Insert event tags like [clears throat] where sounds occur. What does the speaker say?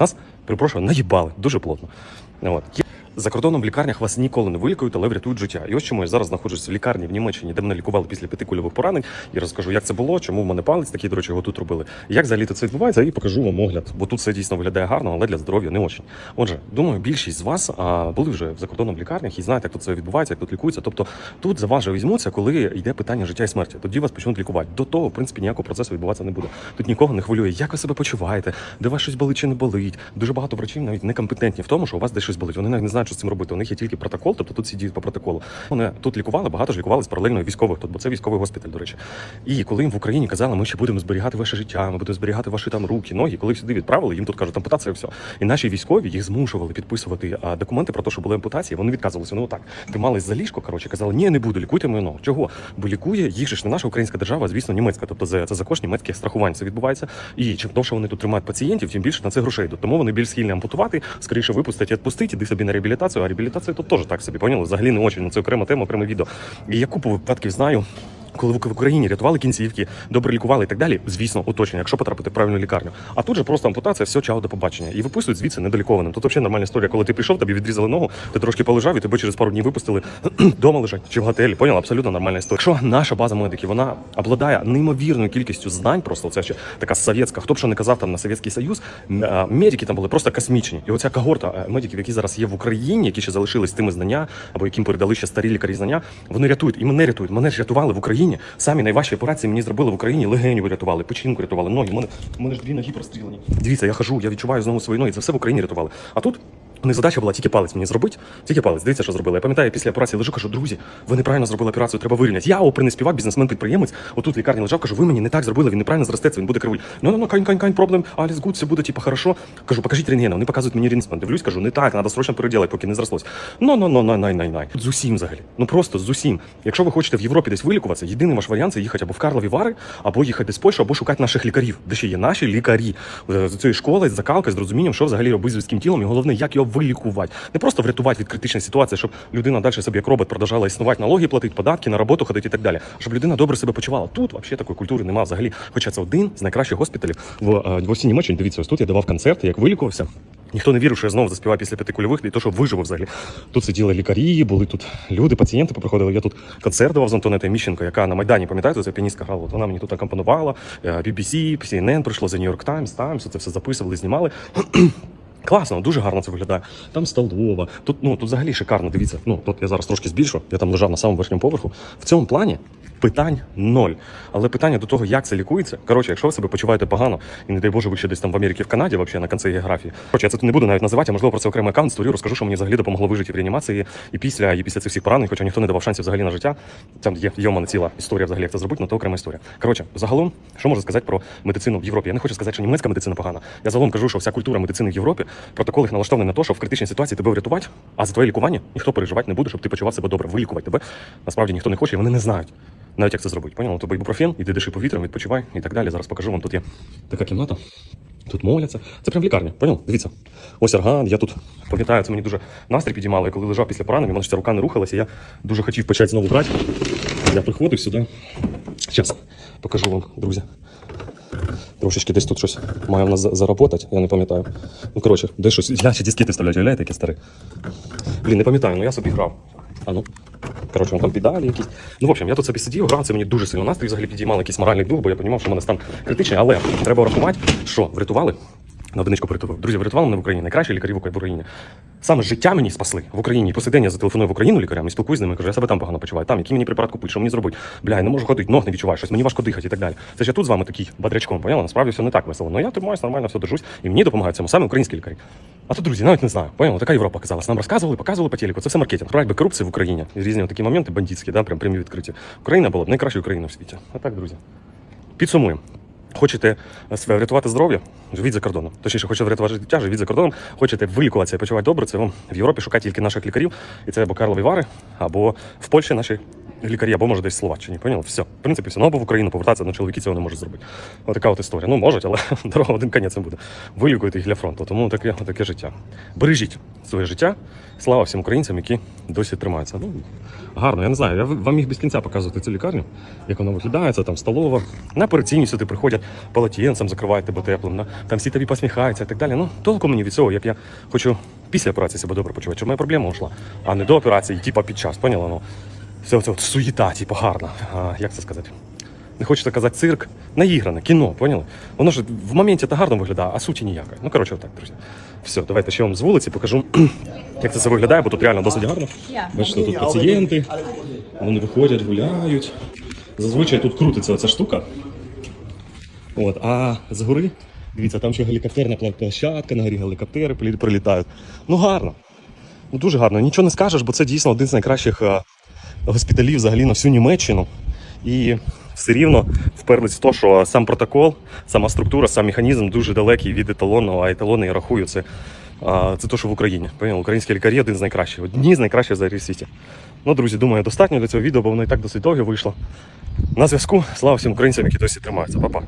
Нас, перепрошую, наїбали дуже плотно. От. За кордоном в лікарнях вас ніколи не вилікують, але врятують життя. І ось чому я зараз знаходжусь в лікарні в Німеччині, де мене лікували після п'яти кульових поранень. І розкажу, як це було, чому в мене палець такий, до речі, його тут робили. Як взагалі це відбувається, і покажу вам огляд, бо тут все дійсно виглядає гарно, але для здоров'я не очень. Отже, думаю, більшість з вас а, були вже за кордоном в лікарнях і знаєте, як тут це відбувається, як тут лікується. Тобто тут за вас візьмуться, коли йде питання життя і смерті. Тоді вас почнуть лікувати. До того, в принципі, ніякого процесу відбуватися не буде. Тут нікого не хвилює, як ви себе почуваєте, де вас щось болить чи не болить. Дуже багато врачів навіть некомпетентні в тому, що у вас десь щось болить. Вони навіть не знають, що з цим робити. У них є тільки протокол, тобто тут всі діють по протоколу. Вони тут лікували, багато ж лікували з паралельно військових тут, бо це військовий госпіталь, до речі. І коли їм в Україні казали, ми ще будемо зберігати ваше життя, ми будемо зберігати ваші там руки, ноги. Коли сюди відправили, їм тут кажуть, ампутація, все. І наші військові їх змушували підписувати документи про те, що були ампутації. Вони відказувалися. Ну так, тримались за ліжко, коротше, казали, ні, не буду, лікуйте мою ногу. Чого? Бо лікує їх же ж не наша українська держава, звісно, німецька. Тобто це, за кошт німецьких страхувань це відбувається. І чим довше вони тут тримають пацієнтів, тим більше на це грошей. Тому вони більш схильні ампутувати, скоріше випустити і відпустити, іди собі на реабілітацію. А реабілітація тут теж так собі поняли. Взагалі не очень. Ну, Це окрема тема, окреме відео. І я купу випадків знаю. Коли в Україні рятували кінцівки, добре лікували і так далі, звісно, уточнення, якщо потрапити в правильну лікарню. А тут же просто ампутація, все, чао, до побачення. І виписують звідси недолікованим. Тут взагалі нормальна історія. Коли ти прийшов, тобі відрізали ногу, ти трошки полежав, і тебе через пару днів випустили [clears throat] дома лежать чи в готелі. Поняла? Абсолютно нормальна історія. Якщо наша база медиків, вона обладає неймовірною кількістю знань, просто це ще така совєтська. Хто б що не казав там на Совєтський Союз, медики там були просто космічні. І оця когорта е, медиків, які зараз є в Україні, які ще залишились тими знання, або яким передали ще старі лікарі знання, вони рятують і мене рятують. Мене ж рятували в Україні. Самі найважчі операції мені зробили в Україні. Легені вирятували, печінку рятували, ноги. У мене, у мене ж дві ноги прострілені. Дивіться, я хожу, я відчуваю знову свої ноги. Це все в Україні рятували. А тут. Них задача була тільки палець мені зробити, тільки палець. Дивіться, що зробили. Я пам'ятаю, після операції лежу, кажу, друзі, ви неправильно зробили операцію, треба вирівняти. Я оприй не бізнесмен-підприємець. Отут в лікарні лежав, кажу, ви мені не так зробили, він неправильно зростеться, він буде кривий. Ну, ну, ну, кань, кань, кань, проблем, аліс гуд, все буде, типу, хорошо. Кажу, покажіть рентген. Вони показують мені рентген. Дивлюсь, кажу, не так, треба срочно переділати, поки не зрослось. Ну, ну, ну, най, най, най, най. З усім взагалі. Ну просто з усім. Якщо ви хочете в Європі десь вилікуватися, єдиний ваш варіант це їхати або в Карлові Вари, або їхати в Польщу, або шукати наших лікарів, де ще є наші лікарі з цієї школи, з закалки, з розумінням, що взагалі робити з людським тілом, і головне, як його вилікувати. Не просто врятувати від критичної ситуації, щоб людина далі собі як робот продовжала існувати, налоги платити, податки, на роботу ходити і так далі. Щоб людина добре себе почувала. Тут взагалі такої культури немає взагалі. Хоча це один з найкращих госпіталів в, е, в усій Німеччині. Дивіться, ось тут я давав концерти, як вилікувався. Ніхто не вірив, що я знову заспіваю після п'яти кульових, і то, що виживу взагалі. Тут сиділи лікарі, були тут люди, пацієнти поприходили. Я тут концерт давав з Антонетою Міщенко, яка на Майдані, пам'ятаєте, це піаністка грала. От вона мені тут акомпонувала. е, BBC, CNN прийшло за York Times, Times, це все записували, знімали. Класно, дуже гарно це виглядає. Там столова. Тут ну тут взагалі шикарно. Дивіться. Ну тут я зараз трошки збільшу. Я там лежав на самому верхньому поверху. В цьому плані питань ноль. Але питання до того, як це лікується. Коротше, якщо ви себе почуваєте погано, і не дай Боже, ви ще десь там в Америці, в Канаді, взагалі на кінці географії. Коротше, я це тут не буду навіть називати, а можливо про це окремий аккаунт створю, розкажу, що мені взагалі допомогло вижити в реанімації і після, і після цих всіх поранень, хоча ніхто не давав шансів взагалі на життя. Там є, є у мене ціла історія взагалі, як це зробити, але то окрема історія. Коротше, загалом, що можу сказати про медицину в Європі? Я не хочу сказати, що німецька медицина погана. Я загалом кажу, що вся культура медицини в Європі, протокол їх налаштований на те, що в критичній ситуації тебе врятувати, а за твоє лікування ніхто переживати не буде, щоб ти почував себе добре. Вилікувати тебе насправді ніхто не хоче, і вони не знають. Навіть як це зробити. Поняли? Тобто ібупрофен, іди диши повітрям, відпочивай і так далі. Зараз покажу вам. Тут є така кімната. Тут моляться. Це прям лікарня. Понял? Дивіться. Ось орган. Я тут пам'ятаю, це мені дуже настрій підіймало. Я коли лежав після поранення, мене ж ця рука не рухалася. Я дуже хотів почати знову брати. Я приходив сюди. Зараз покажу вам, друзі. Трошечки десь тут щось має в нас заработати, я не пам'ятаю. Ну, коротше, де щось. Я ще дискети вставляють, уявляєте, які старі. Блін, не пам'ятаю, ну я собі грав. А ну. Коротше, вон там педалі якісь. Ну, в общем, я тут собі сидів, грав, це мені дуже сильно настрій взагалі підіймало якийсь моральний дух, бо я розумів, що в мене стан критичний, але треба врахувати, що врятували. На одиничку порятував. Друзі, врятували мене в Україні. Найкращі лікарі в Україні. Саме життя мені спасли в Україні. І день я зателефоную в Україну лікарям і спілкуюсь з ними. Кажу, я себе там погано почуваю. Там, який мені препарат купити, що мені зробити? Бля, я не можу ходити, ног не відчуваю, щось мені важко дихати і так далі. Це ж я тут з вами такий бодрячком, поняла? Насправді все не так весело. Ну я тримаюсь нормально, все держусь, і мені допомагають цьому саме українські лікарі. А тут, друзі, навіть не знаю. Поняла, така Європа казалась. Нам розказували, показували по телеку. Це все маркетинг. Про якби корупція в Україні. І різні такі моменти бандитські, да, прям прямі відкриті. Україна була б найкращою країною в світі. А так, друзі. Підсумуємо. Хочете себе врятувати здоров'я? Живіть за кордоном. Точніше, хочете врятувати життя, живіть за кордоном. Хочете вилікуватися і почувати добре, це вам в Європі шукати тільки наших лікарів. І це або Карлові Вари, або в Польщі наші лікарі або може десь в Словаччині. Поняли? Все. В принципі, все. Ну або в Україну повертатися, ну чоловіки цього не можуть зробити. Отака от історія. Ну можуть, але [laughs] дорога один кінець не буде. Вилікуєте їх для фронту. Тому таке, таке життя. Бережіть своє життя. Слава всім українцям, які досі тримаються. Ну, гарно, я не знаю. Я вам міг без кінця показувати цю лікарню, як вона виглядає, це там столова. На операційні сюди приходять полотенцем, закривають тебе теплим. Там всі тобі посміхаються і так далі. Ну, толку мені від цього, як я хочу після операції себе добре почувати, щоб моя проблема ушла, а не до операції, типа під час. Поняла? Ну, все це от суєта, типу, гарна. А, як це сказати? Не хочеться казати цирк, наігране, кіно, поняли? Воно ж в моменті це гарно виглядає, а суті ніякої. Ну, коротше, отак, друзі. Все, давайте ще вам з вулиці покажу, [clears throat] як це все виглядає, бо тут реально досить гарно. Бачите, тут пацієнти, вони виходять, гуляють. Зазвичай тут крутиться оця штука. От, а згори, дивіться, там ще гелікоптерна площадка, на горі гелікоптери прилітають. Ну гарно. Ну дуже гарно. Нічого не скажеш, бо це дійсно один з найкращих е, госпіталів взагалі на всю Німеччину. І все рівно вперлись в те, що сам протокол, сама структура, сам механізм дуже далекий від еталонного, а еталони я рахую це, це те, що в Україні. Поняли? Українські лікарі один з найкращих, одні з найкращих взагалі в світі. Ну, друзі, думаю, достатньо для цього відео, бо воно і так досить довге вийшло. На зв'язку. Слава всім українцям, які досі тримаються. Па-па.